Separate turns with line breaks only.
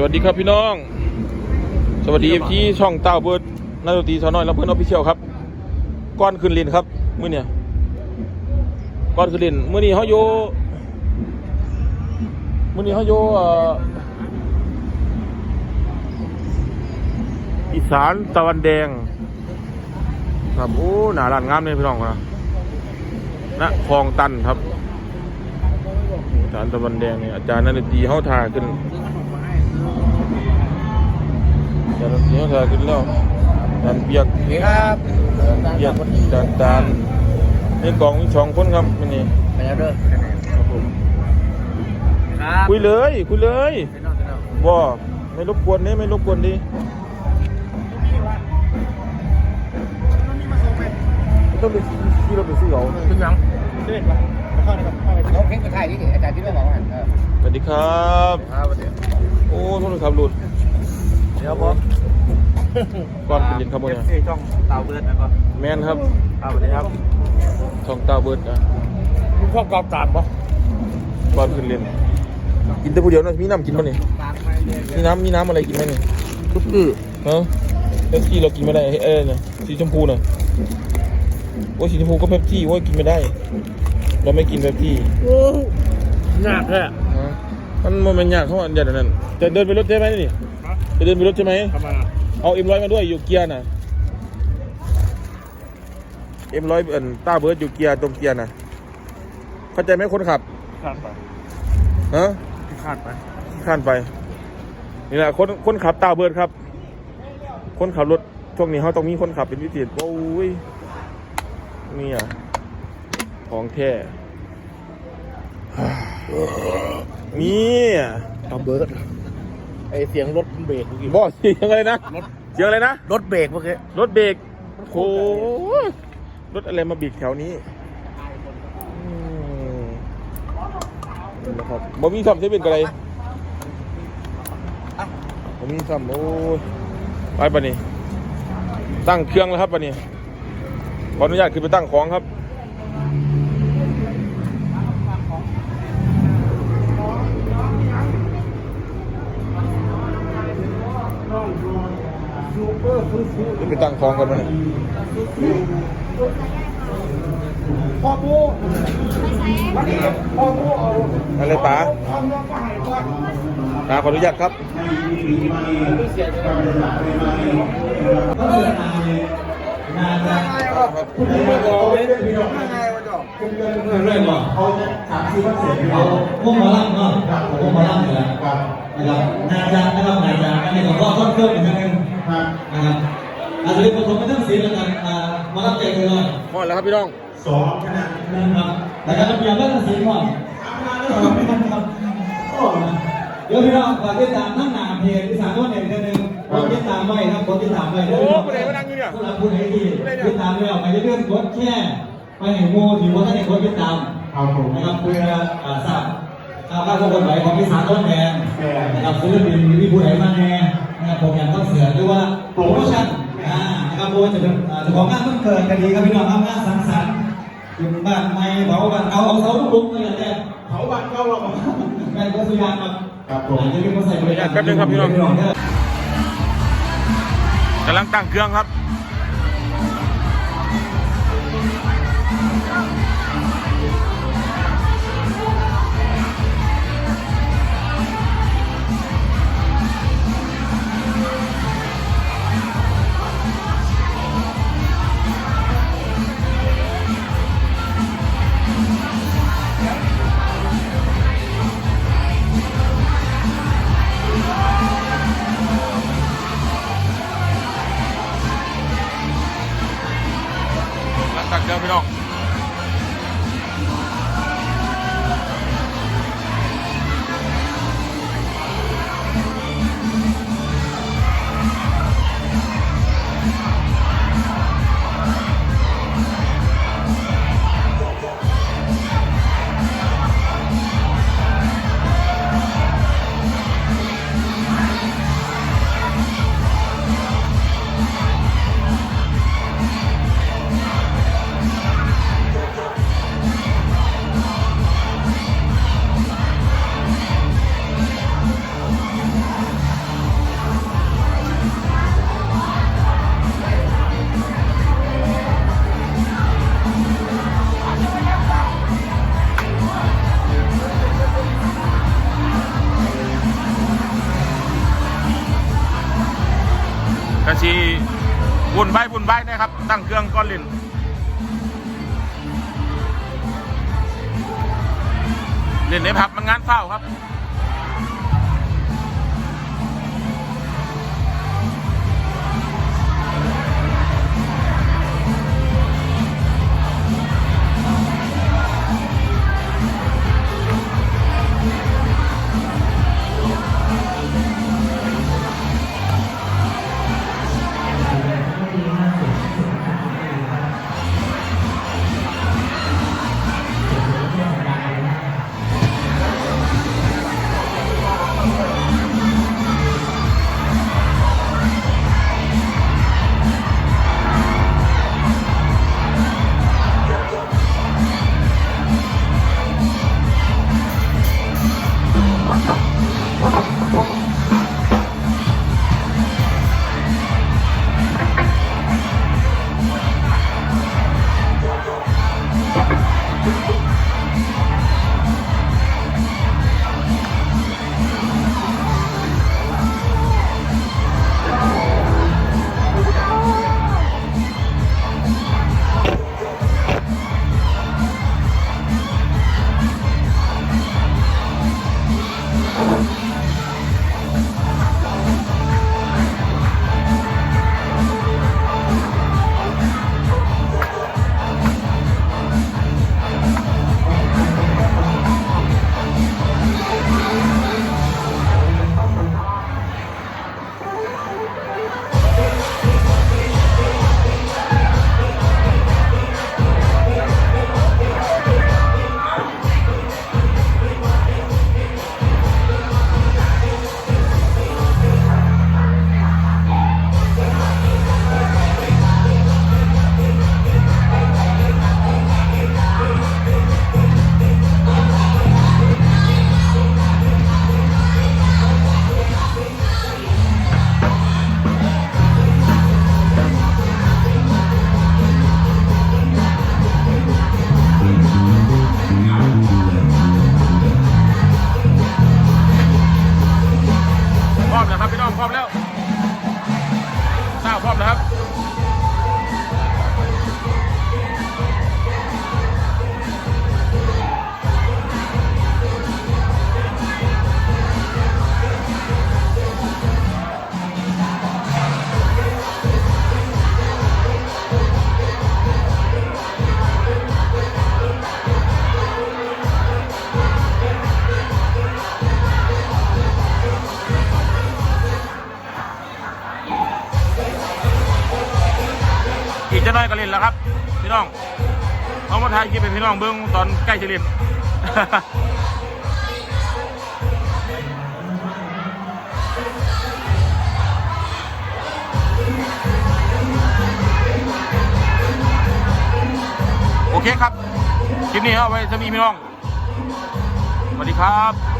สวัสดีครับพี่น้อง สวัสดีที่ช่องเต้าเบิร์ดนักดนตรีสาวน้อยลำเพื่อนออฟฟิเชียลครับก้อนขึ้นลินครับเมื้อเนี่ยก้อนขึ้นลินเมื้อนี้เขาอยู่มื้อนี้เขาอยู่เอ่ออีสานตะวันแดง ครับโอ้หนาลานงามเลยพี่น้องครับณคลองตันครับอีสานตะวันแดงเนี่ยอาจารย์นักดนตีเขาทาขึ้น นเนี้ยถ่ายขึ้นแล้วจานเบียก
นี่ครับ
เบียกจานจานนี่กล่องมีสองคนครับมันนี่
ไปแล้วเด้อ
ครับผม
ครับ
คุยเลยคุยเลย
ไปนอนไปนอน
บ่ไม่รบกวนนี่ไม่รบกวนดิต้องไปที่เราไปซื้อเอา
ขึ้นยังเด็กปะเข้าในกับเข้าไปเขาเพ่งไปถ่ายนี่อาจารย์ที่ไม่บอกว่าเออ
สวัสดีครับ
ครับวันนี้
โอ้โทษนครับหลุด
เดี๋ยวผม
ก่อนเป็นยินครับโมเนี่ย
เอ้ยช่องเตาเบิร์ดนะครับ
แมนครับ
ครับสวัสดีครับ
ช่องตาเบิร์ดนะ
คุณพ่อกอบตามปะ
ก่อนขึ้นเรียนกินแต่ผู้เดียวนะมีน้ำกินป่ะนี่
ตามไปเรื่อย
มีน้ำมีน้ำอะไรกินไหมนี่
ทุกที่
เนาะเป๊ปซี่เรากินไม่ได้เอ้ยเนี่ยสีชมพูน่ะโอ้ยสีชมพูก็เป๊ปซี่โอ้ยกินไม่ได้ เราไม่กินเป๊ปซี่
โอ้หนักแท้
ฮะมันมันมันยากเขาอันเดียวนั้นจะเดินไปรถใช่ไหมนี่จะเดินไปรถใช่ไหม
ทำไม
เอาเอ็มร้อยมาด้วยอยู่เกียร์น่ะเอ็มร้อยเอ็นต้าเบิร์ดอยู่เกียร์ตรงเกียร์น่ะเข้าใจไหมคนขับ
ขาดไป
ฮะ
ขาดไป
ข้านไป นี่แหละคนคนขับต้าเบิร์ดครับ คนขับรถช่วงนี้เขาต้องมีคนขับเป็นพิเศษโอ้ยนี่อะของแท้นี่อะ
เตาเบิร์ด ไอเสียงรถเบรกเมื่อกี้
บอสเสียงอะไรนะ
รถ
เสียงอะไรนะ
รถเบรกเมื่อกี้
รถเบรกโอ้โหรถอะไรมาบีบแถวนี้อืมนี่นะครับบ่มีซ้ำเซเว่นกันเลยบ่มีซ้ำโอ้ยไปปะนี่ตั้งเครื่องแล้วครับปะนี่ขออนุญาตขึ้นไปตั้งของครับ ขึ้นไปตั้งของกันมาเนี่ย
พ่อปูวันนี้พ่อปูเอา
อะไรป๋า
ทำแล้วก็หายก่อน
ป๋าขออนุญาตครับครับ
เรื่อยๆก่อนเขาถามซื้อวัตถุดิบเอาพวกหมาล่ำเนาะพวกหมาล่ำเนี่ยนะครับนายจางนะครับนายจางอันนี้ผมก็ต้นเครื่องอีกครั้ง หนึงนะครับอาจจะเป็นผสมกันทั้งสีแล้วกันอ่ามาล่ำใจเลย
หมดแล้วครับพี่น้อง
สองขนาดนะครับแต่การเปลี่ยนเรื่องสีก่อนเดี๋ยวพี่น้องฝากติดตามทั้งหน้าเพจที่สามต้นเนี่ยกันหนึ่งกดติดตามไว้ครับกดติดตามไว้
โอ้ผู้ใดมานั่งอยู่เนี่ย
สำหรับผู้ใดที่ติดตามแล้วไปเรื่องกดแค่ไปเห็นโมถือว่าท่านเองกดติดตาม
ครับผม
นะครับเพื่ออ่าทราบทราบว่าข้อกฎหมายของพิสานต้นแทนนะครับศิลปินมีผู้ใดมาแน่ นะครับโปรแกรมต้องเสือหรือว่าโปรโมชั่นอ่านะครับโปรจะเป็นอ่าเจ้าของงานต้องเกิดกันดีครับพี่น้องครับงานสังสรรค์อยู่บ้านไม่เผาบ้านเอาเอาเสาลุกๆนี่แหละแต่
เขาบัตรเข้าเราบอก
แม่ก็สุยานครับ
ครับผม
อาจจะเป็นคนใส่บริการ
แป๊บนึงครับพี่น้อง
เด้อกำ
ลังตั้งเครื่องครับ เด้อพี่น้อง สีบุญใบบุญใบนะครับ ตั้งเครื่องก้อนลินเล่นในผับมันงานเฝ้าครับ จะน้อยก็เล่นแล้วครับ พี่น้องเอามาถ่ายคลิปเป็นพี่น้องเบิ้งตอนใกล้จะเล่นโอเคครับ คลิปนี้เอาไว้จะมีพี่น้อง สวัสดีครับ